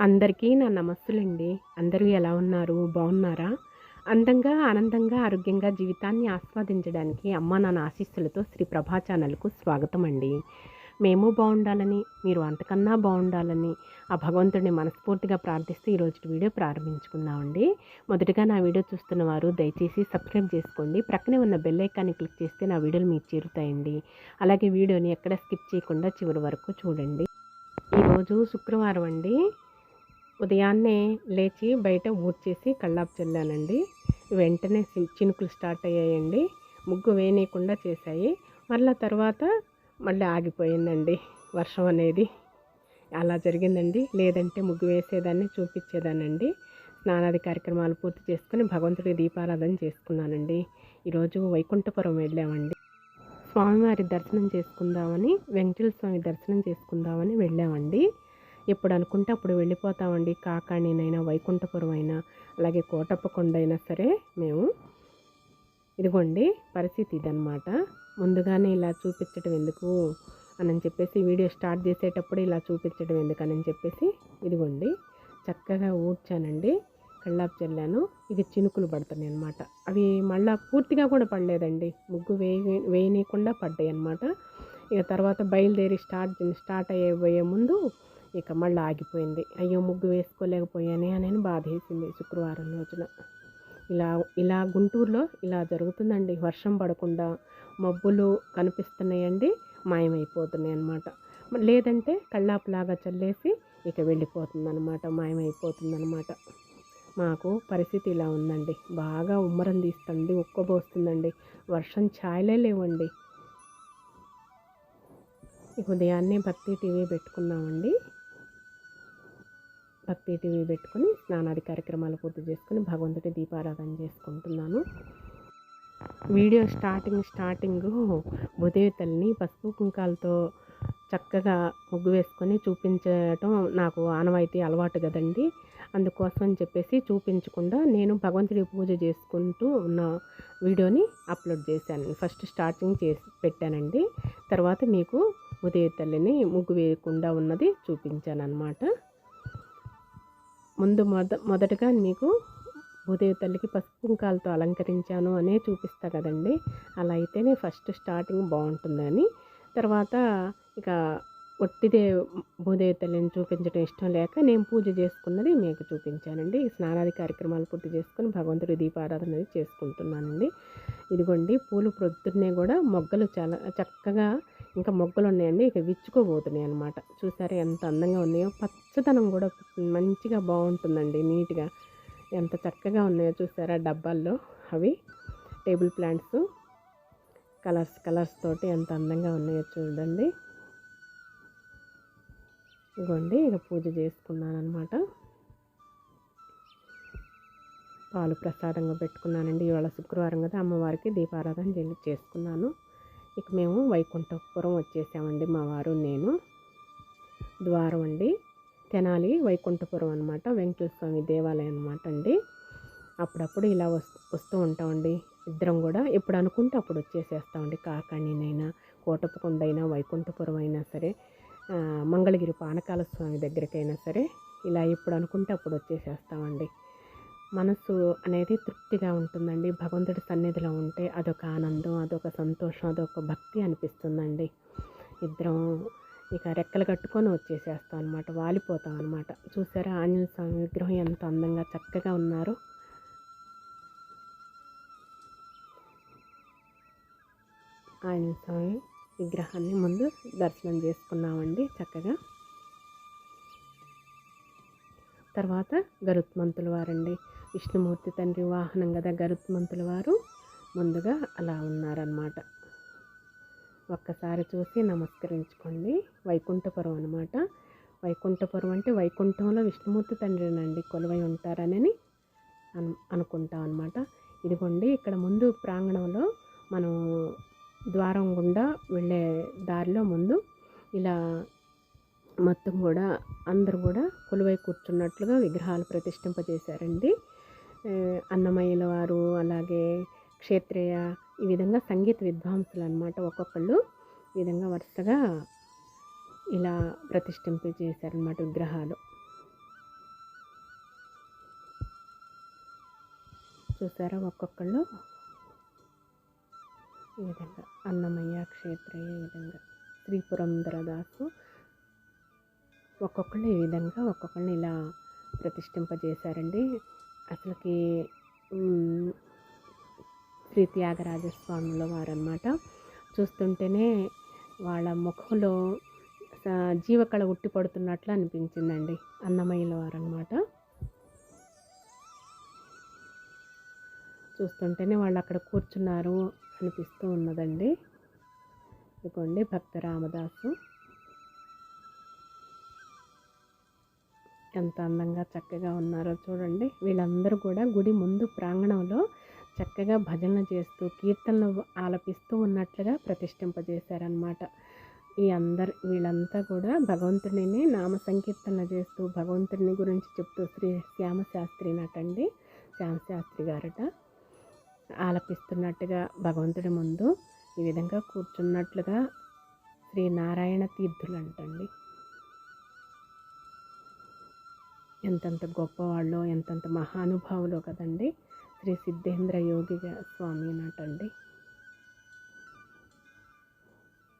అందరికీ నా నమస్సులండి. అందరూ ఎలా ఉన్నారు? బాగున్నారా? అందంగా ఆనందంగా ఆరోగ్యంగా జీవితాన్ని ఆస్వాదించడానికి అమ్మ నాన్న ఆశీస్సులతో శ్రీ ప్రభా ఛానల్కు స్వాగతం అండి మేము బాగుండాలని మీరు అంతకన్నా బాగుండాలని ఆ భగవంతుడిని మనస్ఫూర్తిగా ప్రార్థిస్తూ ఈరోజు వీడియో ప్రారంభించుకుందామండి. మొదటగా నా వీడియో చూస్తున్న వారు దయచేసి సబ్స్క్రైబ్ చేసుకోండి. ప్రక్కనే ఉన్న బెల్ ఐకాన్ని క్లిక్ చేస్తే నా వీడియోలు మీకు చేరుతాయండి. అలాగే వీడియోని ఎక్కడ స్కిప్ చేయకుండా చివరి వరకు చూడండి. ఈరోజు శుక్రవారం అండి. ఉదయాన్నే లేచి బయట ఊడ్చేసి కళ్ళాపు చల్లానండి. వెంటనే చి- చినుకులు స్టార్ట్ అయ్యాయండి. ముగ్గు వేయనీయకుండా చేశాయి. మళ్ళీ తర్వాత మళ్ళీ ఆగిపోయిందండి వర్షం అనేది. అలా జరిగిందండి. లేదంటే ముగ్గు వేసేదాన్ని చూపించేదానండి స్నానాది కార్యక్రమాలు పూర్తి చేసుకుని భగవంతుడి దీపారాధన చేసుకున్నానండి. ఈరోజు వైకుంఠపురం వెళ్ళామండి. స్వామివారి దర్శనం చేసుకుందామని వెంకటేశ్వర స్వామి దర్శనం చేసుకుందామని వెళ్ళామండి. ఇప్పుడు అనుకుంటే అప్పుడు వెళ్ళిపోతామండి. కాకాణినైనా వైకుంఠపురం అయినా అలాగే కోటప్పకొండ అయినా సరే మేము. ఇదిగోండి పరిస్థితి ఇదనమాట ముందుగానే ఇలా చూపించడం ఎందుకు అని చెప్పేసి వీడియో స్టార్ట్ చేసేటప్పుడు ఇలా చూపించడం ఎందుకని చెప్పేసి ఇదిగోండి చక్కగా ఊడ్చానండి. కళ్ళాపు చల్లాను. ఇక చినుకులు పడుతున్నాయి అనమాట అవి మళ్ళా పూర్తిగా కూడా పడలేదండి. ముగ్గు వేయ వేయనీయకుండా పడ్డాయి అనమాట ఇక తర్వాత బయలుదేరి స్టార్ట్ స్టార్ట్ అయ్యే ముందు ఇక మళ్ళీ ఆగిపోయింది. అయ్యో ముగ్గు వేసుకోలేకపోయానే అని బాధ వేసింది శుక్రవారం రోజున. ఇలా ఇలా గుంటూరులో ఇలా జరుగుతుందండి. వర్షం పడకుండా మబ్బులు కనిపిస్తున్నాయండి మాయమైపోతున్నాయి అన్నమాట. లేదంటే కళ్ళాపులాగా చల్లేసి ఇక వెళ్ళిపోతుందన్నమాట మాయమైపోతుందన్నమాట. మాకు పరిస్థితి ఇలా ఉందండి. బాగా ఉమ్మరం తీస్తుంది ఉక్కబోస్తుందండి వర్షం ఛాయలే లేవండి. ఇక ఉదయాన్నే భక్తి టీవీ పెట్టుకున్నామండి. భక్తి టీవీ పెట్టుకొని స్నానాది కార్యక్రమాలు పూర్తి చేసుకుని భగవంతుడి దీపారాధన చేసుకుంటున్నాను. వీడియో స్టార్టింగ్ స్టార్టింగ్ ఉదయతల్ని పసుపు కుంకాలతో చక్కగా ముగ్గు వేసుకొని చూపించటం నాకు ఆనవాయితీ అలవాటు కదండి. అందుకోసం అని చెప్పేసి చూపించకుండా నేను భగవంతుడి పూజ చేసుకుంటూ ఉన్న వీడియోని అప్లోడ్ చేశాను. ఫస్ట్ స్టార్టింగ్ చేసి పెట్టానండి. తర్వాత మీకు ఉదయ తల్లిని ముగ్గు వేయకుండా ఉన్నది చూపించాను అనమాట ముందు మొద మొదటగా మీకు భూదేవి తల్లికి పసుపు కుంకాలతో అలంకరించాను అనే చూపిస్తా కదండి. అలా అయితేనే ఫస్ట్ స్టార్టింగ్ బాగుంటుందని. తర్వాత ఇక ఒట్టిదే భూదేవి తల్లిని చూపించడం ఇష్టం లేక నేను పూజ చేసుకున్నది మీకు చూపించానండి. ఈ స్నానాది కార్యక్రమాలు పూర్తి చేసుకుని భగవంతుడి దీపారాధన చేసుకుంటున్నానండి. ఇదిగోండి పూలు ప్రొద్దున్నే కూడా మొగ్గలు చాలా చక్కగా ఇంకా మొగ్గలు ఉన్నాయండి ఇక విచ్చుకోబోతున్నాయి అనమాట చూసారా ఎంత అందంగా ఉన్నాయో. పచ్చదనం కూడా మంచిగా బాగుంటుందండి నీట్గా. ఎంత చక్కగా ఉన్నాయో చూసారా డబ్బాల్లో అవి. Table plants. కలర్స్ కలర్స్ తోటి ఎంత అందంగా ఉన్నాయో చూడండి. ఇగోండి ఇక పూజ చేసుకున్నాను అనమాట పాలు ప్రసాదంగా పెట్టుకున్నానండి. ఇవాళ శుక్రవారం కదా అమ్మవారికి దీపారాధన చేసుకున్నాను. ఇక మేము వైకుంఠపురం వచ్చేసామండి మా వారు నేను ద్వారం అండి. తెనాలి వైకుంఠపురం అనమాట వెంకటేశ్వర స్వామి దేవాలయం అనమాట అండి. అప్పుడప్పుడు ఇలా వస్తూ వస్తూ ఉంటామండి ఇద్దరం కూడా. ఎప్పుడు అనుకుంటే అప్పుడు వచ్చేసేస్తామండి కాకాణినైనా కోటప్పకొండ అయినా వైకుంఠపురం అయినా సరే మంగళగిరి పానకాల స్వామి దగ్గరికైనా సరే ఇలా ఎప్పుడు అనుకుంటే అప్పుడు వచ్చేసేస్తామండి. మనసు అనేది తృప్తిగా ఉంటుందండి. భగవంతుడి సన్నిధిలో ఉంటే అదొక ఆనందం అదొక సంతోషం అదొక భక్తి అనిపిస్తుందండి. ఇద్దరం ఇక రెక్కలు కట్టుకొని వచ్చేసేస్తాం అనమాట వాలిపోతాం అనమాట చూసారా? ఆంజనేయ స్వామి విగ్రహం ఎంత అందంగా చక్కగా ఉన్నారు. ఆంజనేయ స్వామి విగ్రహాన్ని ముందు దర్శనం చేసుకున్నామండి చక్కగా. తర్వాత గరుత్మంతుల వారండి. విష్ణుమూర్తి తండ్రి వాహనం కదా గరుత్మంతుల వారు ముందుగా అలా ఉన్నారనమాట ఒక్కసారి చూసి నమస్కరించుకోండి. వైకుంఠపురం అనమాట వైకుంఠపురం అంటే వైకుంఠంలో విష్ణుమూర్తి తండ్రినండి కొలువై ఉంటారని అను అనుకుంటాం అనమాట ఇదిగోండి ఇక్కడ ముందు ప్రాంగణంలో మనం ద్వారం గుండా వెళ్ళే దారిలో ముందు ఇలా మొత్తం కూడా అందరూ కూడా కొలువై కూర్చున్నట్లుగా విగ్రహాలు ప్రతిష్ఠింపజేశారండి. అన్నమయ్యల వారు అలాగే క్షేత్రేయ ఈ విధంగా సంగీత విద్వాంసులు అనమాట ఒక్కొక్కళ్ళు. ఈ విధంగా వరుసగా ఇలా ప్రతిష్ఠింప చేశారనమాట విగ్రహాలు. చూసారా ఒక్కొక్కళ్ళు? ఈ విధంగా అన్నమయ్య క్షేత్రయ్య ఈ విధంగా శ్రీ పురంధరదాసు ఒక్కొక్కళ్ళు ఈ విధంగా ఒక్కొక్కళ్ళు ఇలా ప్రతిష్ఠింపజేశారండి అసలుకి శ్రీ త్యాగరాజస్వాముల వారు అనమాట చూస్తుంటేనే వాళ్ళ ముఖంలో జీవకళ ఉట్టి పడుతున్నట్లు అనిపించిందండి అన్నమయ్యల వారు అనమాట చూస్తుంటేనే వాళ్ళు అక్కడ కూర్చున్నారు అనిపిస్తూ ఉన్నదండి. ఇదిగోండి భక్త రామదాసు. ఎంత అందంగా చక్కగా ఉన్నారో చూడండి. వీళ్ళందరూ కూడా గుడి ముందు ప్రాంగణంలో చక్కగా భజనలు చేస్తూ కీర్తనలు ఆలపిస్తూ ఉన్నట్లుగా ప్రతిష్ఠింపజేశారనమాట ఈ అందరు వీళ్ళంతా కూడా భగవంతుడిని నామ సంకీర్తన చేస్తూ భగవంతుడిని గురించి చెప్తూ శ్రీ శ్యామశాస్త్రి నటండి శ్యామశాస్త్రి గారట ఆలపిస్తున్నట్టుగా భగవంతుడి ముందు ఈ విధంగా కూర్చున్నట్లుగా శ్రీ నారాయణ తీర్థులు అంటండి. ఎంతంత గొప్పవాళ్ళో ఎంతంత మహానుభావులో కదండి. శ్రీ సిద్ధేంద్ర యోగి స్వామి నటండి.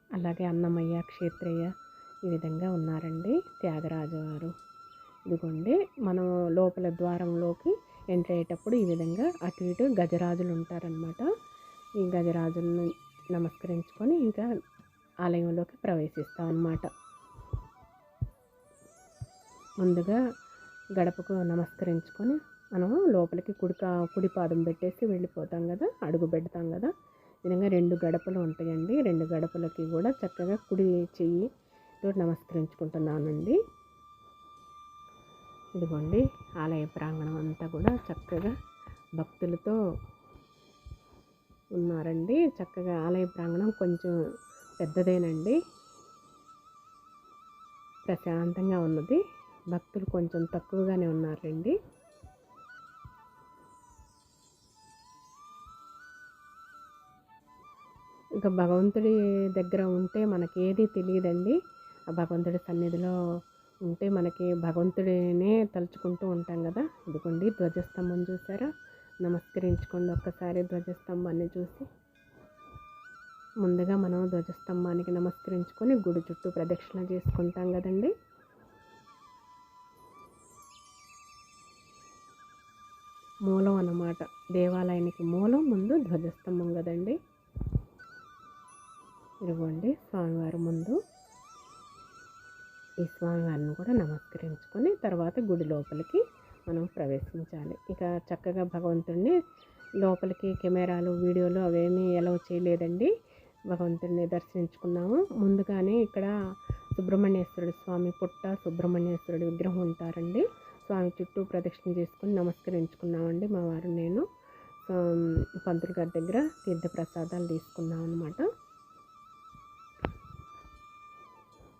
అలాగే అన్నమయ్య క్షేత్రయ్య ఈ విధంగా ఉన్నారండి. త్యాగరాజు వారు ఇదిగోండి మనం లోపల ద్వారంలోకి ఎంటర్ అయ్యేటప్పుడు ఈ విధంగా అటు ఇటు గజరాజులు ఉంటారనమాట ఈ గజరాజులను నమస్కరించుకొని ఇంకా ఆలయంలోకి ప్రవేశిస్తాం అన్నమాట ముందుగా గడపకు నమస్కరించుకొని మనం లోపలికి కుడిక కుడి పాదం పెట్టేసి వెళ్ళిపోతాం కదా అడుగు పెడతాం కదా. విధంగా రెండు గడపలు ఉంటాయండి. రెండు గడపలకి కూడా చక్కగా కుడి చెయ్యి నమస్కరించుకుంటున్నానండి. ఇదిగోండి ఆలయ ప్రాంగణం అంతా కూడా చక్కగా భక్తులతో ఉన్నారండి. చక్కగా ఆలయ ప్రాంగణం కొంచెం పెద్దదేనండి. ప్రశాంతంగా ఉన్నది. భక్తులు కొంచెం తక్కువగానే ఉన్నారండి. ఇంకా భగవంతుడి దగ్గర ఉంటే మనకేది తెలియదండి. ఆ భగవంతుడి సన్నిధిలో ఉంటే మనకి భగవంతుడినే తలుచుకుంటూ ఉంటాం కదా. ఇదిగోండి ధ్వజస్తంభం చూసారా నమస్కరించుకోండి ఒక్కసారి ధ్వజస్తంభాన్ని చూసి. ముందుగా మనం ధ్వజస్తంభానికి నమస్కరించుకొని గుడి చుట్టూ ప్రదక్షిణ చేసుకుంటాం కదండి. మూలం అన్నమాట. దేవాలయానికి మూలం ముందు ధ్వజస్తంభం కదండి. ఇదిగోండి స్వామివారి ముందు ఈ స్వామివారిని కూడా నమస్కరించుకొని తర్వాత గుడి లోపలికి మనం ప్రవేశించాలి. ఇక చక్కగా భగవంతుడిని లోపలికి కెమెరాలు వీడియోలు అవేమీ ఎలా చేయలేదండి. భగవంతుడిని దర్శించుకున్నాము. ముందుగానే ఇక్కడ సుబ్రహ్మణ్యేశ్వరుడు స్వామి పుట్ట సుబ్రహ్మణ్యేశ్వరుడు విగ్రహం ఉంటారండి. స్వామి చుట్టూ ప్రదక్షిణ చేసుకుని నమస్కరించుకున్నామండి మా వారు నేను. పంతులు గారి దగ్గర తీర్థ ప్రసాదాలు తీసుకున్నాం అనమాట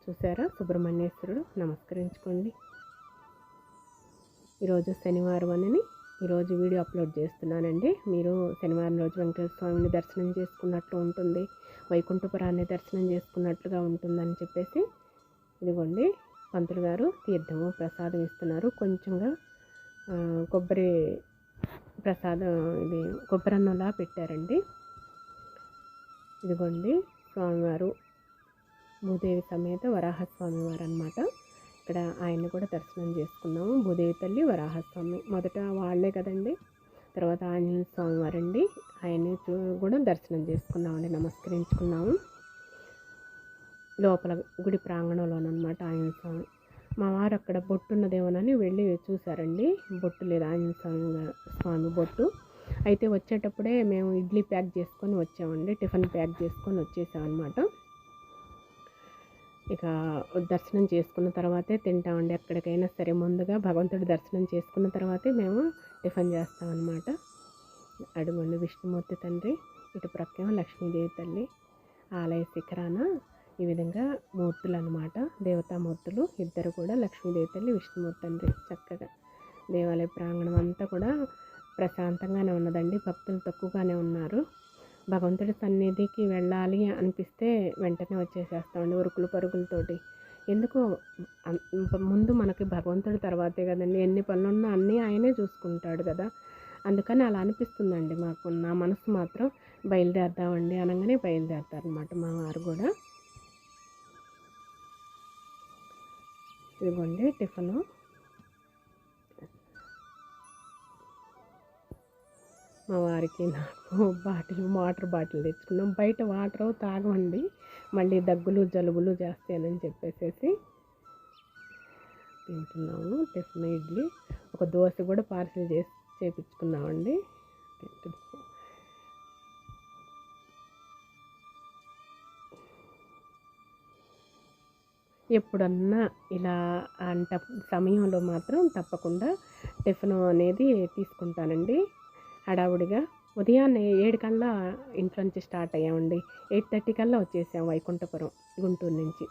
చూసారా? సుబ్రహ్మణ్యేశ్వరుడు నమస్కరించుకోండి. ఈరోజు శనివారం అని ఈరోజు వీడియో అప్లోడ్ చేస్తున్నానండి. మీరు శనివారం రోజు వెంకటేశ్వర స్వామిని దర్శనం చేసుకున్నట్లు ఉంటుంది. వైకుంఠపురాన్ని దర్శనం చేసుకున్నట్లుగా ఉంటుందని చెప్పేసి ఇదిగోండి. పంతులు గారు తీర్థము ప్రసాదం ఇస్తున్నారు. కొంచెంగా కొబ్బరి ప్రసాదం ఇది కొబ్బరి అన్నంలా పెట్టారండి. ఇదిగోండి స్వామివారు భూదేవి సమేత వరాహస్వామి వారు అనమాట ఇక్కడ ఆయన్ని కూడా దర్శనం చేసుకున్నాము. భూదేవి తల్లి వరాహస్వామి. మొదట వాళ్ళే కదండి. తర్వాత ఆంజనేయ స్వామి వారండి ఆయన్ని చూ- కూడా దర్శనం చేసుకున్నామండి నమస్కరించుకున్నాము. లోపల గుడి ప్రాంగణంలోనమాట ఆయన స్వామి. మా వారు అక్కడ బొట్టు ఉన్నదేమోనని వెళ్ళి చూసారండి బొట్టు లేదు ఆంజనేయ స్వామి స్వామి బొట్టు. అయితే వచ్చేటప్పుడే మేము ఇడ్లీ ప్యాక్ చేసుకొని వచ్చామండి. టిఫిన్ ప్యాక్ చేసుకొని వచ్చేసామన్నమాట. ఇక దర్శనం చేసుకున్న తర్వాతే తింటామండి. ఎక్కడికైనా సరే ముందుగా భగవంతుడి దర్శనం చేసుకున్న తర్వాతే మేము టిఫిన్ చేస్తామన్నమాట. అడుగుండి విష్ణుమూర్తి తండ్రి. ఇటు ప్రక్కేమో లక్ష్మీదేవి తల్లి. ఆలయ శిఖరాన ఈ విధంగా మూర్తులు అనమాట దేవతామూర్తులు ఇద్దరు కూడా లక్ష్మీదేవి తల్లి విష్ణుమూర్తి తండ్రి చక్కగా. దేవాలయ ప్రాంగణం అంతా కూడా ప్రశాంతంగానే ఉన్నదండి. భక్తులు తక్కువగానే ఉన్నారు. భగవంతుడి సన్నిధికి వెళ్ళాలి అనిపిస్తే వెంటనే వచ్చేసేస్తామండి ఉరుకులు పరుగులతోటి. ఎందుకో ముందు మనకి భగవంతుడి తర్వాతే కదండి. ఎన్ని పనులున్నా అన్నీ ఆయనే చూసుకుంటాడు కదా. అందుకని అలా అనిపిస్తుందండి మాకు. నా మనసు మాత్రం బయలుదేరదామండి అనగానే బయలుదేరతారనమాట మా వారు కూడా. ఇదిగోండి టిఫను. మా వారికి నాకు బాటిల్ వాటర్ బాటిల్ తెచ్చుకున్నాం. బయట వాటర్ తాగండి మళ్ళీ దగ్గులు జలుబులు చేస్తాయని చెప్పేసేసి తింటున్నాము. టిఫిన్ ఇడ్లీ. ఒక దోశ కూడా పార్సిల్ చేసి చేపించుకున్నామండి. తింటున్నాం ఎప్పుడన్నా ఇలా అంట సమయంలో మాత్రం తప్పకుండా టిఫిన్ అనేది తీసుకుంటానండి. హడావుడిగా ఉదయాన్నే ఏడు కల్లా ఇంట్లోంచి స్టార్ట్ అయ్యామండి. ఎయిట్ థర్టీ కల్లా వచ్చేసాం వైకుంఠపురం గుంటూరు నుంచి.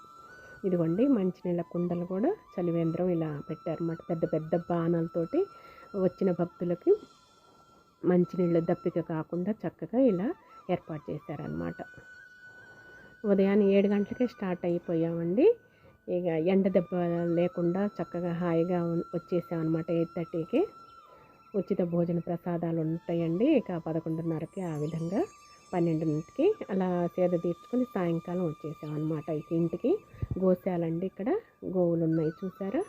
ఇదిగోండి మంచినీళ్ళ కుండలు కూడా చలివేంద్రం ఇలా పెట్టారన్నమాట. పెద్ద పెద్ద బాణాలతోటి వచ్చిన భక్తులకి మంచినీళ్ళు దప్పిక కాకుండా చక్కగా ఇలా ఏర్పాటు చేశారనమాట ఉదయాన్నే ఏడు గంటలకే స్టార్ట్ అయిపోయామండి. ఇక ఎండ దెబ్బ లేకుండా చక్కగా హాయిగా వచ్చేసామన్నమాట ఎయిట్ థర్టీకి. ఉచిత భోజన ప్రసాదాలు ఉంటాయండి. ఇక పదకొండున్నరకి ఆ విధంగా పన్నెండున్నరకి అలా సేద తీర్చుకొని సాయంకాలం వచ్చేసామన్నమాట ఇక ఇంటికి. గోశాలండి ఇక్కడ. గోవులు ఉన్నాయి చూసారా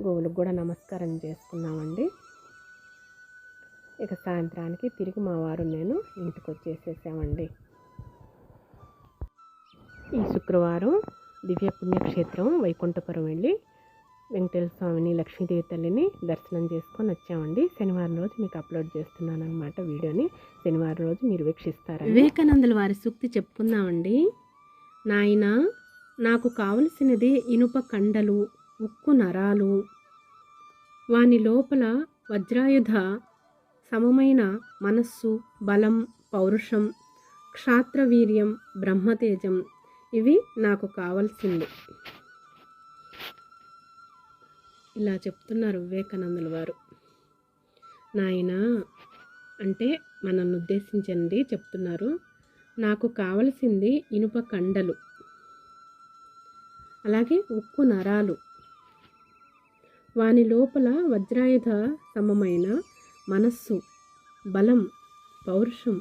గోవులకు కూడా నమస్కారం చేసుకున్నామండి. ఇక సాయంత్రానికి తిరిగి మా వారు నేను ఇంటికి వచ్చేసేసామండి. ఈ శుక్రవారం దివ్య పుణ్యక్షేత్రం వైకుంఠపురం వెళ్ళి వెంకటేశ్వర స్వామిని లక్ష్మీదేవి తల్లిని దర్శనం చేసుకొని వచ్చామండి. శనివారం రోజు మీకు అప్లోడ్ చేస్తున్నాను అనమాట వీడియోని. శనివారం రోజు మీరు వీక్షిస్తారు వివేకానందుల వారి సూక్తి చెప్పుకుందామండి. నాయన నాకు కావలసినది ఇనుప కండలు ఉక్కు నరాలు వాని లోపల వజ్రాయుధ సమమైన మనస్సు బలం పౌరుషం క్షాత్రవీర్యం బ్రహ్మతేజం ఇవి నాకు కావాల్సింది. ఇలా చెప్తున్నారు వివేకానందుల వారు. నాయన అంటే మనల్ని ఉద్దేశించండి చెప్తున్నారు. నాకు కావలసింది ఇనుప కండలు అలాగే ఉక్కు నరాలు. వాని లోపల వజ్రాయుధ సమమైన మనస్సు బలం పౌరుషం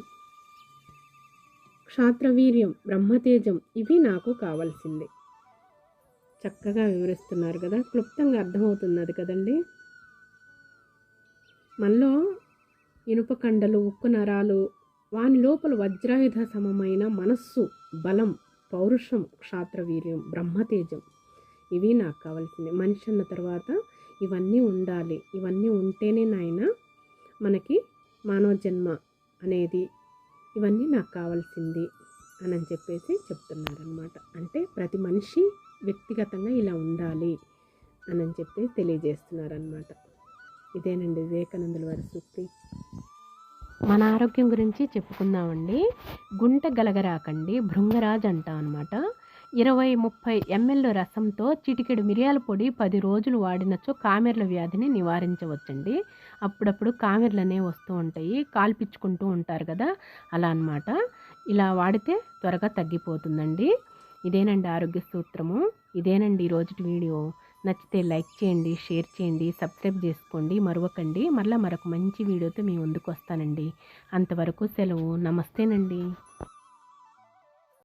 క్షాత్రవీర్యం బ్రహ్మతేజం ఇవి నాకు కావాల్సింది. చక్కగా వివరిస్తున్నారు కదా? క్లుప్తంగా అర్థమవుతున్నది కదండి? మనలో ఇనుప కండలు ఉక్కు నరాలు వాని లోపల వజ్రాయుధ సమమైన మనస్సు బలం పౌరుషం క్షాత్రవీర్యం బ్రహ్మతేజం ఇవి నాకు కావాల్సింది. మనిషి అన్న తర్వాత ఇవన్నీ ఉండాలి. ఇవన్నీ ఉంటేనే నాయన మనకి మానవ జన్మ అనేది ఇవన్నీ నాకు కావాల్సింది అని చెప్పేసి చెప్తున్నారనమాట అంటే ప్రతి మనిషి వ్యక్తిగతంగా ఇలా ఉండాలి అని చెప్పి తెలియజేస్తున్నారనమాట ఇదేనండి వివేకానందుల వారి సూక్తి. మన ఆరోగ్యం గురించి చెప్పుకుందామండి. గుంట గలగరాకండి భృంగరాజ్ అంటాం అనమాట ఇరవై ముప్పై ఎంఎల్ రసంతో చిటికెడు మిరియాల పొడి పది రోజులు వాడినచో కామెర్ల వ్యాధిని నివారించవచ్చండి. అప్పుడప్పుడు కామెర్లు అనేవి వస్తూ ఉంటాయి కాల్పించుకుంటూ ఉంటారు కదా అలా అనమాట ఇలా వాడితే త్వరగా తగ్గిపోతుందండి. ఇదేనండి ఆరోగ్య సూత్రము. ఇదేనండి ఈరోజు వీడియో. నచ్చితే లైక్ చేయండి షేర్ చేయండి సబ్స్క్రైబ్ చేసుకోండి మరొకండి మరలా మరొక మంచి వీడియోతో మీ ముందుకు వస్తానండి. అంతవరకు సెలవు. నమస్తేనండి.